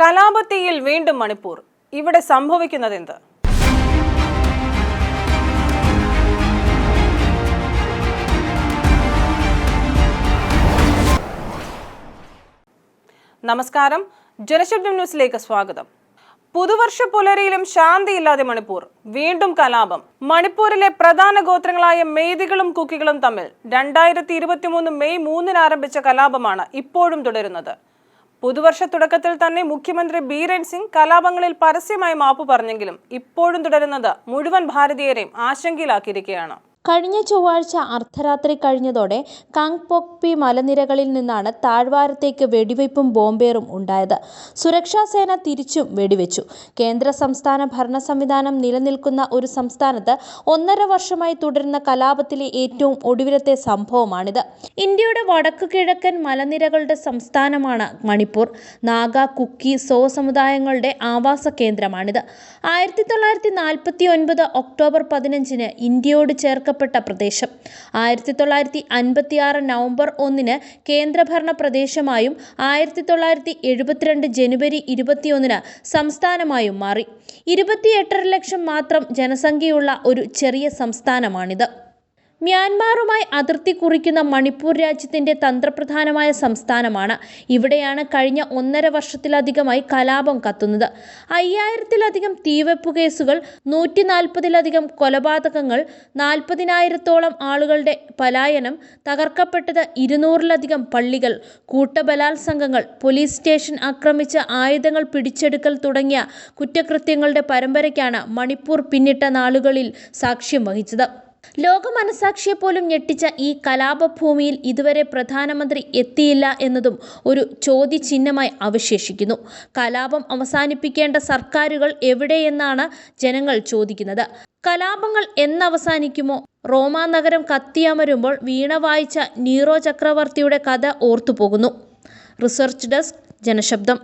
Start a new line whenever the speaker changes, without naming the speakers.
കലാപത്തിയിൽ വീണ്ടും മണിപ്പൂർ. ഇവിടെ സംഭവിക്കുന്നത് എന്ത് നമസ്കാരം. ജനശബ്ദം ന്യൂസിലേക്ക് സ്വാഗതം. പുതുവർഷ പുലരിയിലും ശാന്തിയില്ലാതെ മണിപ്പൂർ. വീണ്ടും കലാപം. മണിപ്പൂരിലെ പ്രധാന ഗോത്രങ്ങളായ മെയ്തികളും കുക്കികളും തമ്മിൽ രണ്ടായിരത്തി ഇരുപത്തിമൂന്ന് മെയ് മൂന്നിന് ആരംഭിച്ച കലാപമാണ് ഇപ്പോഴും തുടരുന്നത്. പുതുവർഷ തുടക്കത്തിൽ തന്നെ മുഖ്യമന്ത്രി ബീരൻ സിംഗ് കലാപങ്ങളിൽ പരസ്യമായി മാപ്പ് പറഞ്ഞെങ്കിലും ഇപ്പോഴും തുടരുന്നത് മുഴുവൻ ഭാരതീയരെയും ആശങ്കയിലാക്കിയിരിക്കുകയാണ്.
കഴിഞ്ഞ ചൊവ്വാഴ്ച അർദ്ധരാത്രി കഴിഞ്ഞതോടെ കാങ്പോക്പി മലനിരകളിൽ നിന്നാണ് താഴ്വാരത്തേക്ക് വെടിവയ്പും ബോംബേറും ഉണ്ടായത്. സുരക്ഷാസേന തിരിച്ചും വെടിവെച്ചു. കേന്ദ്ര സംസ്ഥാന ഭരണ സംവിധാനം നിലനിൽക്കുന്ന ഒരു സംസ്ഥാനത്ത് ഒന്നര വർഷമായി തുടരുന്ന കലാപത്തിലെ ഏറ്റവും ഒടുവിലത്തെ സംഭവമാണിത്. ഇന്ത്യയുടെ വടക്കു കിഴക്കൻ മലനിരകളുടെ സംസ്ഥാനമാണ് മണിപ്പൂർ. നാഗ കുക്കി സോ സമുദായങ്ങളുടെ ആവാസ കേന്ദ്രമാണിത്. ആയിരത്തി തൊള്ളായിരത്തി നാൽപ്പത്തി ഒൻപത് ഒക്ടോബർ പതിനഞ്ചിന് ഇന്ത്യയോട് ചേർക്കപ്പെട്ട പ്രദേശം. ആയിരത്തി തൊള്ളായിരത്തി അൻപത്തി ആറ് നവംബർ ഒന്നിന് കേന്ദ്രഭരണ പ്രദേശമായും ആയിരത്തി തൊള്ളായിരത്തി എഴുപത്തിരണ്ട് ജനുവരി ഇരുപത്തിയൊന്നിന് സംസ്ഥാനമായും മാറി. ഇരുപത്തിയെട്ടര ലക്ഷം മാത്രം ജനസംഖ്യയുള്ള ഒരു ചെറിയ സംസ്ഥാനമാണിത്. മ്യാൻമാറുമായി അതിർത്തി കുറിക്കുന്ന മണിപ്പൂർ രാജ്യത്തിന്റെ തന്ത്രപ്രധാനമായ സംസ്ഥാനമാണ്. ഇവിടെയാണ് കഴിഞ്ഞ ഒന്നര വർഷത്തിലധികമായി കലാപം കത്തുന്നത്. അയ്യായിരത്തിലധികം തീവെപ്പ് കേസുകൾ നൂറ്റി നാൽപ്പതിലധികം കൊലപാതകങ്ങൾ നാൽപ്പതിനായിരത്തോളം ആളുകളുടെ പലായനം തകർക്കപ്പെട്ടത് ഇരുന്നൂറിലധികം പള്ളികൾ കൂട്ടബലാത്സംഗങ്ങൾ പോലീസ് സ്റ്റേഷൻ ആക്രമിച്ച ആയുധങ്ങൾ പിടിച്ചെടുക്കൽ തുടങ്ങിയ കുറ്റകൃത്യങ്ങളുടെ പരമ്പരയ്ക്കാണ് മണിപ്പൂർ പിന്നിട്ട നാളുകളിൽ സാക്ഷ്യം വഹിച്ചത്. ലോക മനസാക്ഷിയെ പോലും ഞെട്ടിച്ച ഈ കലാപഭൂമിയിൽ ഇതുവരെ പ്രധാനമന്ത്രി എത്തിയില്ല എന്നതും ഒരു ചോദ്യചിഹ്നമായി അവശേഷിക്കുന്നു. കലാപം അവസാനിപ്പിക്കേണ്ട സർക്കാരുകൾ എവിടെയെന്നാണ് ജനങ്ങൾ ചോദിക്കുന്നത്. കലാപങ്ങൾ എന്നവസാനിക്കുമോ? റോമാ നഗരം കത്തിയമരുമ്പോൾ വീണ വായിച്ച നീറോ ചക്രവർത്തിയുടെ കഥ ഓർത്തുപോകുന്നു. Research desk ജനശബ്ദം.